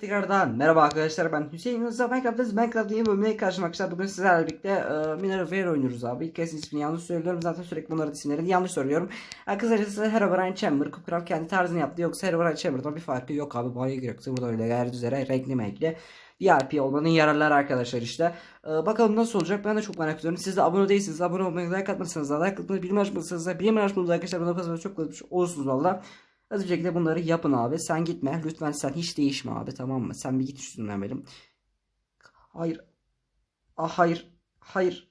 Tekrardan merhaba arkadaşlar ben Hüseyin Yunus'a Minecraft'ız Minecraft'ın yeni bölümüne karşılamak istedim. Bugün sizlerle birlikte e, Mineral Fair oynuyoruz abi. İlk kez ismini yanlış söylüyorum zaten sürekli bunların isimlerini yanlış söylüyorum. E, kısacası Herobrine Chamber, Cookcraft kendi tarzını yaptı yoksa Herobrine Chamber'dan bir farkı yok abi. Baya gerekse burada öyle gayet üzere renkli renkli. VIP olmanın yararları arkadaşlar işte. E, bakalım nasıl olacak ben de çok merak ediyorum. Siz de abone değilsiniz. Abone olmayı, like atmasanız da like atmayı, bildirim açmasanız da bildirim açmanız arkadaşlar. Bana bakarsanız çok mutlu olursunuz valla. Hızlı bir bunları yapın abi. Sen gitme. Lütfen sen hiç değişme abi tamam mı? Sen bir git üstünden benim. Hayır. Ah hayır. Hayır.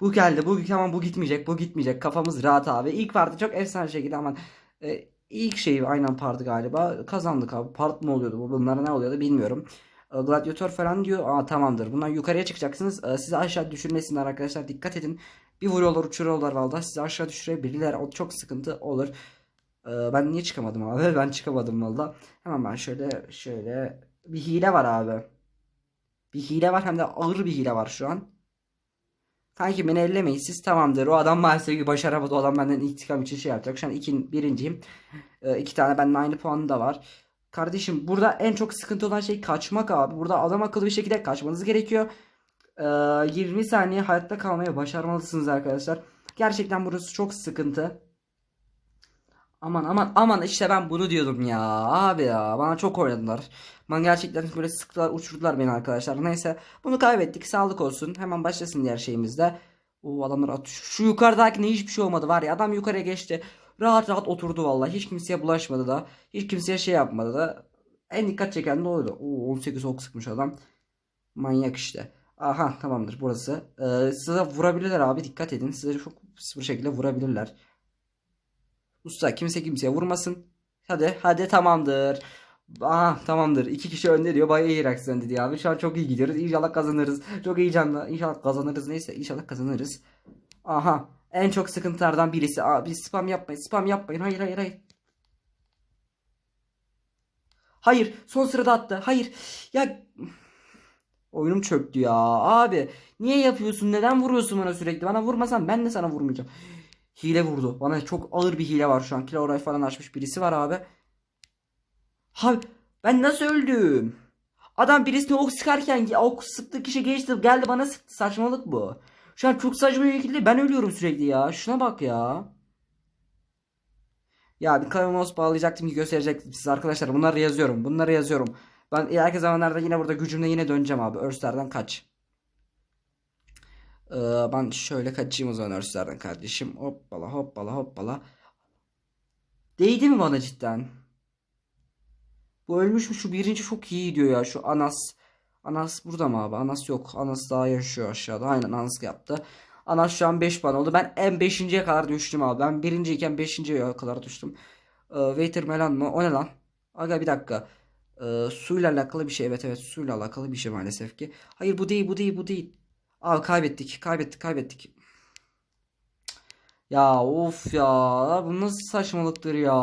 Bu geldi. Bu tamam bu gitmeyecek. Bu gitmeyecek. Kafamız rahat abi. İlk parti çok efsane şekilde ama e, ilk şeyi aynen parti galiba. Kazandık abi. Part mı oluyordu? bu? Bunlara ne oluyordu bilmiyorum. E, falan diyor. Aa tamamdır. Bunlar yukarıya çıkacaksınız. E, sizi aşağı düşürmesinler arkadaşlar. Dikkat edin. Bir vuruyorlar uçuruyorlar valla. Sizi aşağı düşürebilirler. O çok sıkıntı olur. Ee, ben niye çıkamadım abi? Ben çıkamadım valla. Hemen ben şöyle şöyle bir hile var abi. Bir hile var hem de ağır bir hile var şu an. Kanki beni ellemeyin siz tamamdır. O adam maalesef ki başaramadı. O adam benden intikam için şey yapacak. Şu an iki, birinciyim. Ee, iki tane benden aynı puanı da var. Kardeşim burada en çok sıkıntı olan şey kaçmak abi. Burada adam akıllı bir şekilde kaçmanız gerekiyor. Ee, 20 saniye hayatta kalmayı başarmalısınız arkadaşlar. Gerçekten burası çok sıkıntı. Aman aman aman işte ben bunu diyordum ya abi ya bana çok oynadılar. Ben gerçekten böyle sıktılar uçurdular beni arkadaşlar. Neyse bunu kaybettik sağlık olsun hemen başlasın diğer şeyimizde. O adamlar at şu yukarıdakine hiçbir şey olmadı var ya adam yukarıya geçti. Rahat rahat oturdu vallahi hiç kimseye bulaşmadı da hiç kimseye şey yapmadı da. En dikkat çeken de oydu. Oo 18 ok sıkmış adam. Manyak işte. Aha tamamdır burası. Ee, size vurabilirler abi dikkat edin. Size çok sıfır şekilde vurabilirler. Usta kimse kimseye vurmasın. Hadi hadi tamamdır. Aha tamamdır. İki kişi önde diyor. Bayağı iyi reaksiyon dedi abi. Şu an çok iyi gidiyoruz. İnşallah kazanırız. Çok iyi canlı. İnşallah kazanırız. Neyse inşallah kazanırız. Aha. En çok sıkıntılardan birisi. Abi spam yapmayın. Spam yapmayın. Hayır hayır hayır. Hayır. Son sırada attı. Hayır. Ya Oyunum çöktü ya. Abi niye yapıyorsun? Neden vuruyorsun bana sürekli? Bana vurmasan ben de sana vurmayacağım. Hile vurdu. Bana çok ağır bir hile var şu an. Kilo falan açmış birisi var abi. Abi ben nasıl öldüm? Adam birisine ok sıkarken ok sıktığı kişi geçti geldi bana sıktı. Saçmalık bu. Şu an çok saçma bir şekilde ben ölüyorum sürekli ya. Şuna bak ya. Ya bir kavanoz bağlayacaktım ki gösterecektim size arkadaşlar. Bunları yazıyorum. Bunları yazıyorum. Ben ileriki zamanlarda yine burada gücümle yine döneceğim abi. Örslerden kaç. Ee, ben şöyle kaçayım o zaman örslerden kardeşim. Hoppala hoppala hoppala. Değdi mi bana cidden? Bu ölmüş mü? Şu birinci çok iyi gidiyor ya. Şu Anas. Anas burada mı abi? Anas yok. Anas daha yaşıyor aşağıda. Aynen Anas yaptı. Anas şu an 5 puan oldu. Ben en 5.ye kadar düştüm abi. Ben birinciyken 5.ye kadar düştüm. Ee, Waiter Melan mı? O ne lan? Aga bir dakika. Ee, suyla alakalı bir şey. Evet evet suyla alakalı bir şey maalesef ki. Hayır bu değil bu değil bu değil. Abi kaybettik. Kaybettik kaybettik. Ya of ya. Bu nasıl saçmalıktır ya.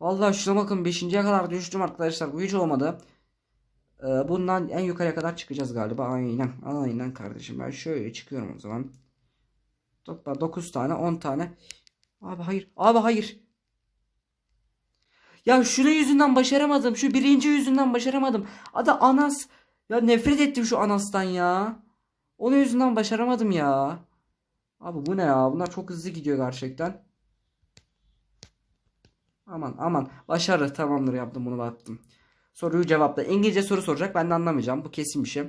Vallahi şuna bakın 5.ye kadar düştüm arkadaşlar. Bu hiç olmadı. Ee, bundan en yukarıya kadar çıkacağız galiba. Aynen. Aynen kardeşim. Ben şöyle çıkıyorum o zaman. Topla 9 tane 10 tane. Abi hayır. Abi hayır. Ya şunun yüzünden başaramadım. Şu birinci yüzünden başaramadım. Adı Anas. Ya nefret ettim şu Anas'tan ya. Onun yüzünden başaramadım ya. Abi bu ne ya? Bunlar çok hızlı gidiyor gerçekten. Aman aman. Başarı tamamdır yaptım bunu baktım. Soruyu cevapla. İngilizce soru soracak. Ben de anlamayacağım. Bu kesin bir şey.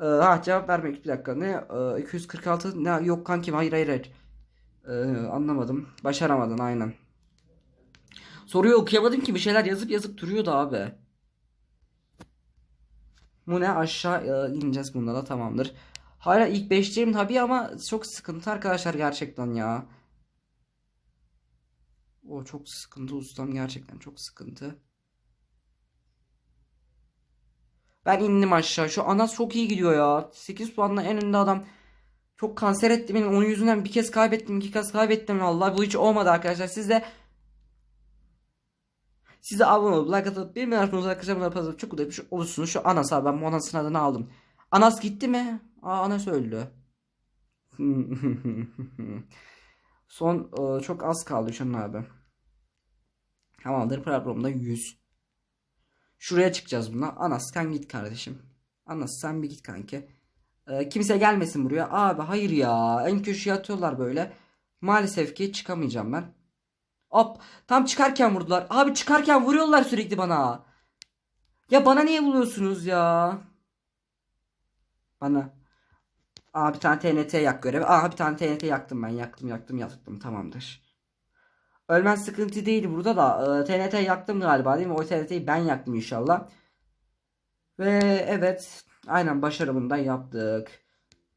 Ee, ha cevap vermek bir dakika. Ne? Ee, 246 ne? Yok kankim hayır hayır hayır. Ee, anlamadım. Başaramadın aynen. Soruyu okuyamadım ki bir şeyler yazıp yazıp duruyordu abi. Bu ne aşağı e, ineceğiz bunda da tamamdır. Hala ilk 5'teyim tabii ama çok sıkıntı arkadaşlar gerçekten ya. O çok sıkıntı ustam gerçekten çok sıkıntı. Ben indim aşağı. Şu Anas çok iyi gidiyor ya. 8 puanla en önde adam. Çok kanser etti beni. Onun yüzünden bir kez kaybettim, iki kez kaybettim. Vallahi bu hiç olmadı arkadaşlar. Siz de size abone olup like atıp bir arkadaşlar arkadaşlar bunları pazarlık çok da şey olursunuz. Şu Anas abi ben bu Anas'ın adını aldım. Anas gitti mi? Aa Anas öldü. Son e, çok az kaldı an abi. Tamamdır programda 100. Şuraya çıkacağız buna. Anas sen git kardeşim. Anas sen bir git kanki. Ee, kimse gelmesin buraya. Abi hayır ya. En köşeye atıyorlar böyle. Maalesef ki çıkamayacağım ben. Hop. Tam çıkarken vurdular. Abi çıkarken vuruyorlar sürekli bana. Ya bana niye vuruyorsunuz ya? Bana. Aa bir tane TNT yak görevi. Aa bir tane TNT yaktım ben. Yaktım yaktım yaktım. Tamamdır. Ölmen sıkıntı değil burada da. Ee, TNT yaktım galiba değil mi? O TNT'yi ben yaktım inşallah. Ve evet. Aynen başarımını da yaptık.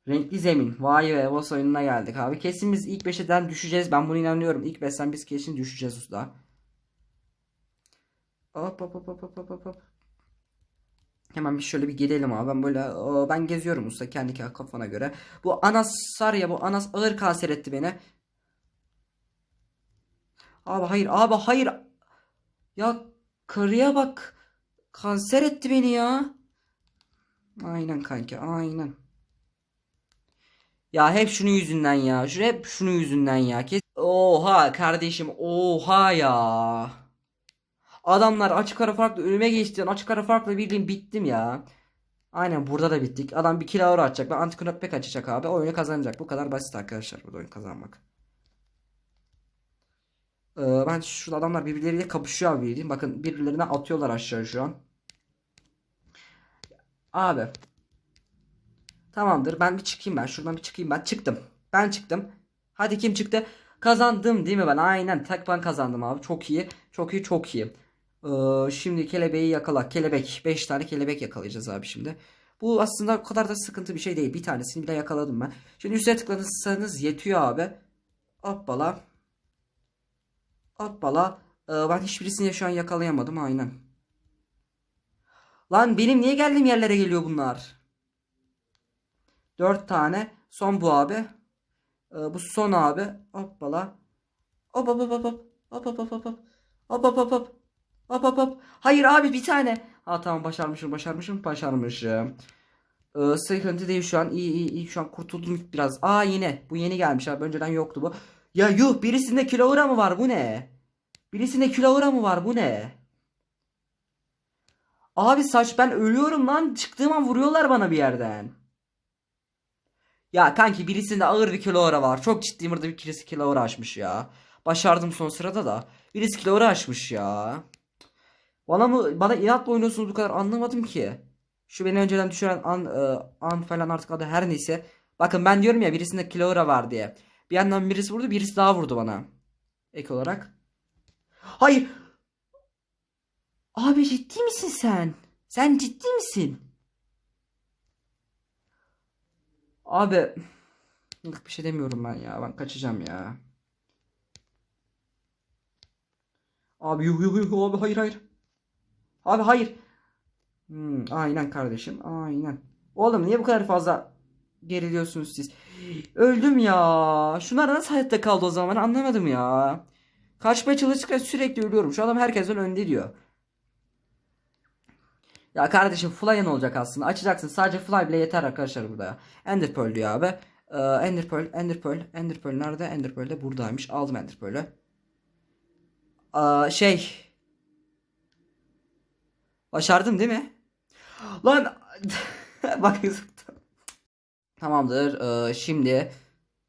Renkli zemin. Vay be boss oyununa geldik abi. Kesin biz ilk 5'den düşeceğiz. Ben buna inanıyorum. İlk 5'ten biz kesin düşeceğiz usta. Hop hop hop hop hop hop hop. Hemen bir şöyle bir gidelim abi. Ben böyle o, ben geziyorum usta kendi kafana göre. Bu Anas var ya bu Anas ağır kanser etti beni. Abi hayır abi hayır. Ya karıya bak. Kanser etti beni ya. Aynen kanki aynen. Ya hep şunun yüzünden ya. Şu hep şunun yüzünden ya. Kes oha kardeşim oha ya. Adamlar açık ara farklı önüme geçti. Açık ara farklı bildiğin bittim ya. Aynen burada da bittik. Adam bir kilo atacak. Ben anti knockback açacak abi. Oyunu kazanacak. Bu kadar basit arkadaşlar bu oyunu kazanmak. Ee, ben şurada adamlar birbirleriyle kapışıyor abi bildiğin. Bakın birbirlerine atıyorlar aşağı şu an. Abi. Tamamdır. Ben bir çıkayım ben. Şuradan bir çıkayım ben. Çıktım. Ben çıktım. Hadi kim çıktı? Kazandım değil mi ben? Aynen. Tek ben kazandım abi. Çok iyi. Çok iyi. Çok iyi. Ee, şimdi kelebeği yakala. Kelebek. 5 tane kelebek yakalayacağız abi şimdi. Bu aslında o kadar da sıkıntı bir şey değil. Bir tanesini bile yakaladım ben. Şimdi üstüne tıklanırsanız yetiyor abi. Hoppala. Hoppala. Ee, ben hiçbirisini şu an yakalayamadım. Aynen. Lan benim niye geldiğim yerlere geliyor bunlar? 4 tane. Son bu abi. Ee, bu son abi. Hoppala. Hop hop hop hop hop. Hop hop hop hop hop. Hop hop hop hop. Hayır abi bir tane. Ha tamam başarmışım başarmışım başarmışım. Ee, sıkıntı değil şu an. İyi iyi iyi şu an kurtuldum biraz. Aa yine. Bu yeni gelmiş abi. Önceden yoktu bu. Ya yuh birisinde kilogram mı var bu ne? Birisinde kilogram mı var bu ne? Abi saç ben ölüyorum lan. Çıktığım an vuruyorlar bana bir yerden. Ya kanki birisinde ağır bir kilogra var. Çok ciddiyim burada bir birisi kilogra açmış ya. Başardım son sırada da. Birisi kilogra açmış ya. Bana mı bana inatla oynuyorsunuz bu kadar anlamadım ki. Şu beni önceden düşüren an, e, an falan artık adı her neyse. Bakın ben diyorum ya birisinde kilogra var diye. Bir yandan birisi vurdu birisi daha vurdu bana. Ek olarak. Hayır. Abi ciddi misin sen? Sen ciddi misin? Abi bir şey demiyorum ben ya. Ben kaçacağım ya. Abi yuh yuh yuh abi hayır hayır. Abi hayır. Hmm, aynen kardeşim. Aynen. Oğlum niye bu kadar fazla geriliyorsunuz siz? Öldüm ya. Şunlar nasıl hayatta kaldı o zaman anlamadım ya. Kaçmaya çalışırken sürekli ölüyorum. Şu adam herkesten önde diyor. Ya kardeşim Fly'ın olacak aslında. Açacaksın. Sadece Fly bile yeter arkadaşlar burada. Ender Pearl diyor abi. Ee, Ender Pearl, Ender Pearl, Ender Pearl nerede? Ender Pearl de buradaymış. Aldım Ender Pearl'ü. Ee, şey. Başardım değil mi? Lan bak Tamamdır. Ee, şimdi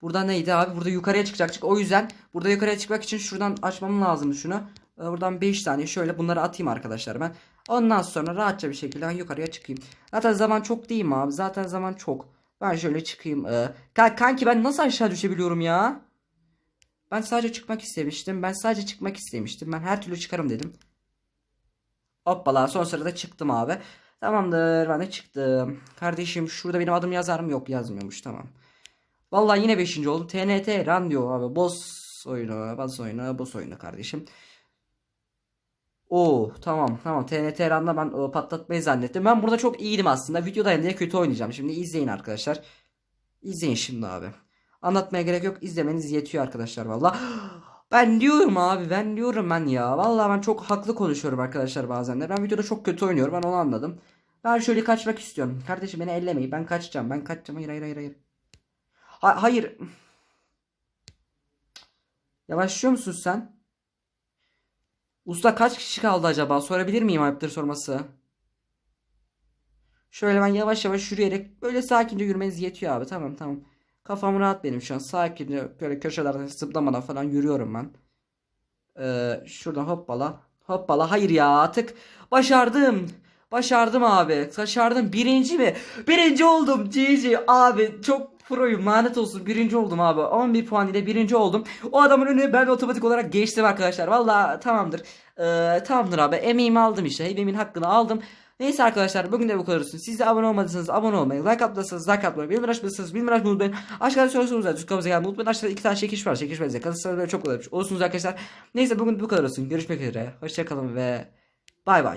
burada neydi abi? Burada yukarıya çıkacaktık. O yüzden burada yukarıya çıkmak için şuradan açmam lazım şunu. Ee, buradan 5 tane şöyle bunları atayım arkadaşlar ben. Ondan sonra rahatça bir şekilde yukarıya çıkayım. Zaten zaman çok değil mi abi? Zaten zaman çok. Ben şöyle çıkayım. Ee, kan- kanki ben nasıl aşağı düşebiliyorum ya? Ben sadece çıkmak istemiştim. Ben sadece çıkmak istemiştim. Ben her türlü çıkarım dedim. Hoppala son sırada çıktım abi. Tamamdır ben de çıktım. Kardeşim şurada benim adım yazar mı? Yok yazmıyormuş tamam. Vallahi yine 5. oldum. TNT run diyor abi. Boss oyunu, boss oyunu, boss oyunu kardeşim. Oo tamam tamam TNT Run'da ben o, patlatmayı zannettim. Ben burada çok iyiydim aslında. Videodayım diye kötü oynayacağım. Şimdi izleyin arkadaşlar. İzleyin şimdi abi. Anlatmaya gerek yok. İzlemeniz yetiyor arkadaşlar valla. Ben diyorum abi ben diyorum ben ya. Valla ben çok haklı konuşuyorum arkadaşlar bazen de. Ben videoda çok kötü oynuyorum ben onu anladım. Ben şöyle kaçmak istiyorum. Kardeşim beni ellemeyin. Ben kaçacağım. Ben kaçacağım. Hayır hayır hayır hayır. Ha- hayır. Yavaşlıyor musun sen? Usta kaç kişi kaldı acaba? Sorabilir miyim ayıptır sorması? Şöyle ben yavaş yavaş yürüyerek böyle sakince yürümeniz yetiyor abi. Tamam tamam. Kafam rahat benim şu an. Sakince böyle köşelerden zıplamadan falan yürüyorum ben. Ee, şuradan hoppala. Hoppala. Hayır ya tık. Başardım. Başardım abi. Başardım. Birinci mi? Birinci oldum. GG abi. Çok proyum. Lanet olsun. Birinci oldum abi. 11 puan ile birinci oldum. O adamın önüne ben otomatik olarak geçtim arkadaşlar. Valla tamamdır. Ee, tamamdır abi. Emeğimi aldım işte. Emeğimin hakkını aldım. Neyse arkadaşlar bugün de bu kadar olsun. Siz de abone olmadıysanız abone olmayı, like atmadıysanız like atmayı, bildirim açmadıysanız bildirim açmayı unutmayın. Aşağıda sorusunuz var. Dükkabıza gelmeyi unutmayın. Aşağıda iki tane çekiş var. Çekiş var. Kalırsanız çok olurmuş. Olursunuz arkadaşlar. Neyse bugün bu kadar olsun. Görüşmek üzere. Hoşçakalın ve bay bay.